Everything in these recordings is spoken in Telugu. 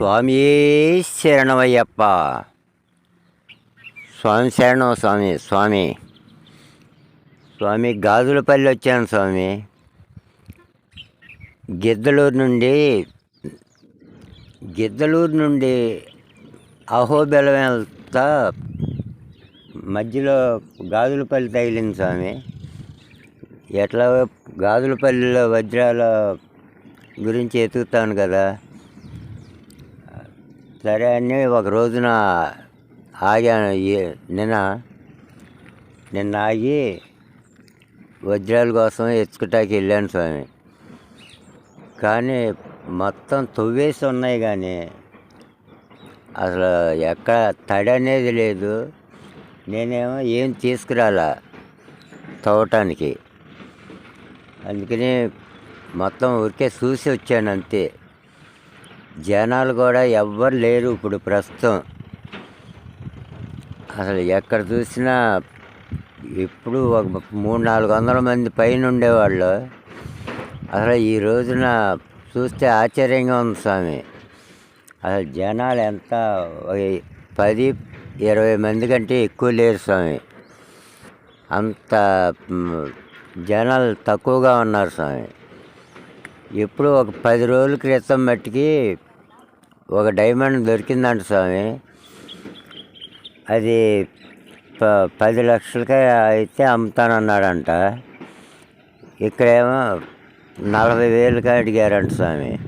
స్వామి శరణమయ్యప్ప. స్వామి శరణం స్వామి స్వామి. స్వామి గాజులపల్లి వచ్చాను స్వామి. గిద్దలూరు నుండి గిద్దలూరు నుండి అహోబెలం వెళ్తా మధ్యలో గాజులపల్లి తగిలింది స్వామి. ఎట్లా గాజులపల్లిలో వజ్రాల గురించి ఎతుకుతాను కదా. సరే అని ఒక రోజున ఆగాను. నిన్న నిన్న ఆగి వజ్రాల కోసం ఎత్తుకుటాకి వెళ్ళాను స్వామి. కానీ మొత్తం తొవ్వేసి ఉన్నాయి కానీ అసలు ఎక్కడ తడి అనేది లేదు. నేనేమో ఏం తీసుకురాలా తవ్వటానికి. అందుకని మొత్తం ఊరికే చూసి వచ్చాను అంతే. జనాలు కూడా ఎవ్వరు లేరు ఇప్పుడు ప్రస్తుతం. అసలు ఎక్కడ చూసినా ఇప్పుడు ఒక మూడు నాలుగు వందల మంది పైన ఉండేవాళ్ళు. అసలు ఈ రోజున చూస్తే ఆశ్చర్యంగా ఉంది స్వామి. అసలు జనాలు ఎంత పది ఇరవై మంది కంటే ఎక్కువ లేరు స్వామి. అంత జనాలు తక్కువగా ఉన్నారు స్వామి. ఇప్పుడు ఒక పది రోజుల క్రితం మట్టికి ఒక డైమండ్ దొరికిందంట స్వామి. అది ప పది లక్షలకే అయితే అమ్ముతానన్నాడంట. ఇక్కడేమో నలభై వేలుగా అడిగారంట స్వామి.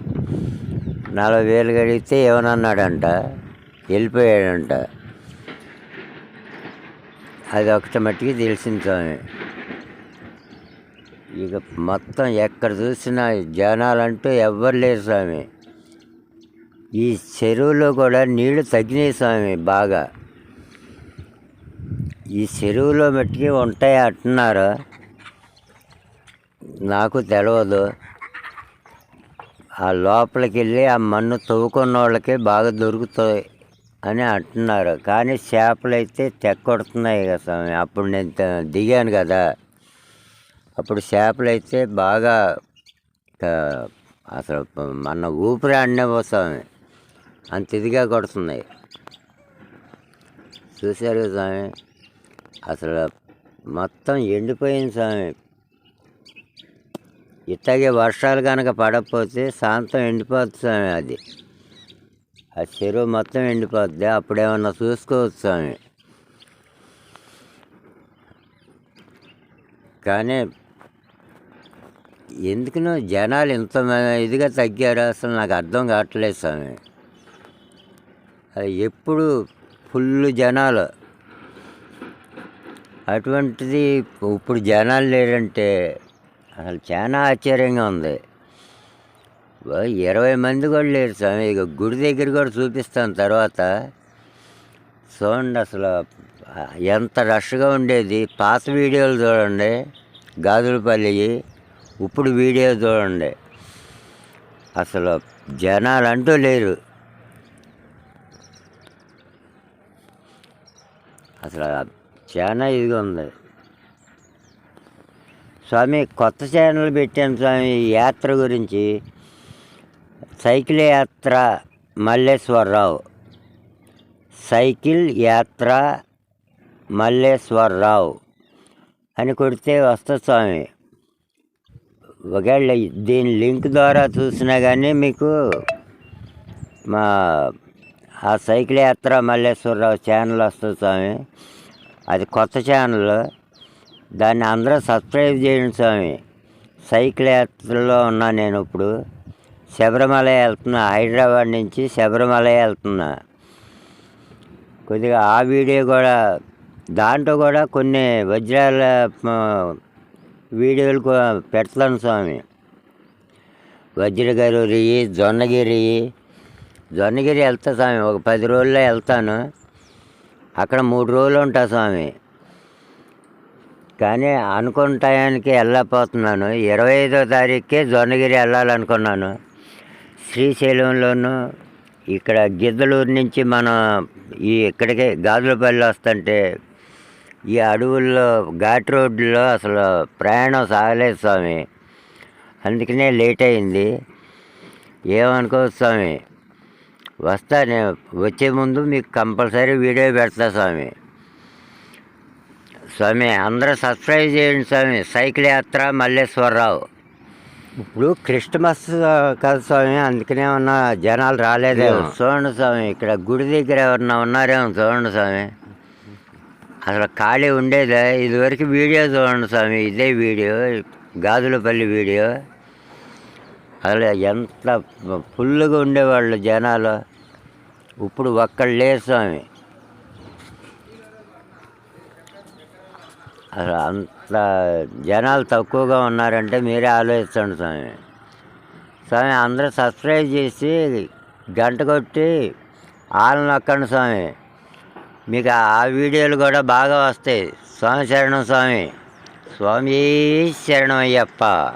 నలభై వేలుగా అడిగితే ఏమనన్నాడంట? వెళ్ళిపోయాడంట. అది ఒకటి మట్టికి తెలిసింది స్వామి. ఇక మొత్తం ఎక్కడ చూసినా జనాలంటూ ఎవ్వరు లేరు స్వామి. ఈ చెరువులో కూడా నీళ్ళు తగ్గినాయి స్వామి బాగా. ఈ చెరువులో మట్టికి ఉంటాయి అంటున్నారు. నాకు తెలియదు ఆ లోపలికి వెళ్ళి ఆ మన్ను తవ్వుకున్న వాళ్ళకి బాగా దొరుకుతాయి అని అంటున్నారు. కానీ చేపలు అయితే తెక్కొడుతున్నాయి కదా స్వామి అప్పుడు నేను దిగాను కదా. అప్పుడు చేపలు అయితే బాగా అసలు మన ఊపిరి ఆడినే స్వామి. అంత ఇదిగా కొడుతున్నాయి. చూశారు స్వామి? అసలు మొత్తం ఎండిపోయింది స్వామి. ఇట్లాగే వర్షాలు కనుక పడకపోతే శాంతం ఎండిపోతుంది స్వామి అది. ఆ చెరువు మొత్తం ఎండిపోద్ది. అప్పుడేమన్నా చూసుకోవచ్చు స్వామి. కానీ ఎందుకునో జనాలు ఇంత మ- ఇదిగా తగ్గారు. అసలు నాకు అర్థం కావట్లేదు స్వామి. అది ఎప్పుడు ఫుల్ జనాలు. అటువంటిది ఇప్పుడు జనాలు లేరంటే అసలు చాలా ఆశ్చర్యంగా ఉంది. ఇరవై మంది కూడా లేరు స్వామి. ఇక గుడి దగ్గర కూడా చూపిస్తాను తర్వాత. చూడండి అసలు ఎంత రష్గా ఉండేది. పాత వీడియోలు చూడండి. గాజులపల్లి ఇప్పుడు వీడియో చూడండి. అసలు జనాలు అంటూ లేరు. అసలు చాలా ఇదిగా ఉంది. స్వామి కొత్త ఛానల్ పెట్టాను స్వామి యాత్ర గురించి. సైకిల్ యాత్ర మల్లేశ్వరరావు. సైకిల్ యాత్ర మల్లేశ్వరరావు అని కొడితే వస్తుంది స్వామి. ఒకవేళ దీని లింక్ ద్వారా చూసినా కానీ మీకు మా ఆ సైకిల్ యాత్ర మల్లేశ్వరరావు ఛానల్ వస్తుంది స్వామి. అది కొత్త ఛానల్ దాన్ని అందరూ సబ్స్క్రైబ్ చేయండి స్వామి. సైకిల్ యాత్రలో ఉన్నా నేను ఇప్పుడు. శబరిమల వెళ్తున్నా. హైదరాబాద్ నుంచి శబరిమల వెళ్తున్నా. కొద్దిగా ఆ వీడియో కూడా దాంట్లో కూడా కొన్ని వజ్రాల వీడియోలు కూడా పెడతాను స్వామి. వజ్రగరి జొన్నగిరి జొన్నగిరి వెళ్తా స్వామి. ఒక పది రోజుల్లో వెళ్తాను. అక్కడ మూడు రోజులు ఉంటా స్వామి. కానీ అనుకున్న టయానికి వెళ్ళకపోతున్నాను ఇరవై ఐదో తారీఖుకే జొన్నగిరి వెళ్ళాలనుకున్నాను. శ్రీశైలంలోను ఇక్కడ గిద్దలూరు నుంచి మనం ఈ ఇక్కడికి గాజులపల్లి వస్తుంటే ఈ అడవుల్లో ఘాట్ రోడ్లో అసలు ప్రయాణం సాగలేదు స్వామి. అందుకనే లేట్ అయింది. ఏమనుకోవచ్చు స్వామి. వస్తా నేను వచ్చే ముందు మీకు కంపల్సరీ వీడియో పెడతా స్వామి. స్వామి అందరూ సబ్స్క్రైబ్ చేయండి స్వామి. సైకిల్ యాత్ర మల్లేశ్వరరావు. ఇప్పుడు క్రిస్టమస్ కదా స్వామి అందుకనే ఉన్న జనాలు రాలేదేమో చూడండి స్వామి ఇక్కడ గుడి దగ్గర ఎవరన్నా ఉన్నారేమో చూడండి స్వామి. అసలు ఖాళీ ఉండేదే. ఇదివరకు వీడియో చూడండి స్వామి ఇదే వీడియో గాజులపల్లి వీడియో. అసలు ఎంత ఫుల్గా ఉండేవాళ్ళు జనాలు. ఇప్పుడు ఒక్కళ్ళు లేరు స్వామి. అసలు అంత జనాలు తక్కువగా ఉన్నారంటే మీరే ఆలోచించండి స్వామి. స్వామి అందరూ సబ్స్క్రైబ్ చేసి గంట కొట్టి ఆలు నొక్కండి స్వామి. మీకు ఆ వీడియోలు కూడా బాగా వస్తాయి. స్వామి శరణం స్వామి. స్వామి శరణం అయ్యప్ప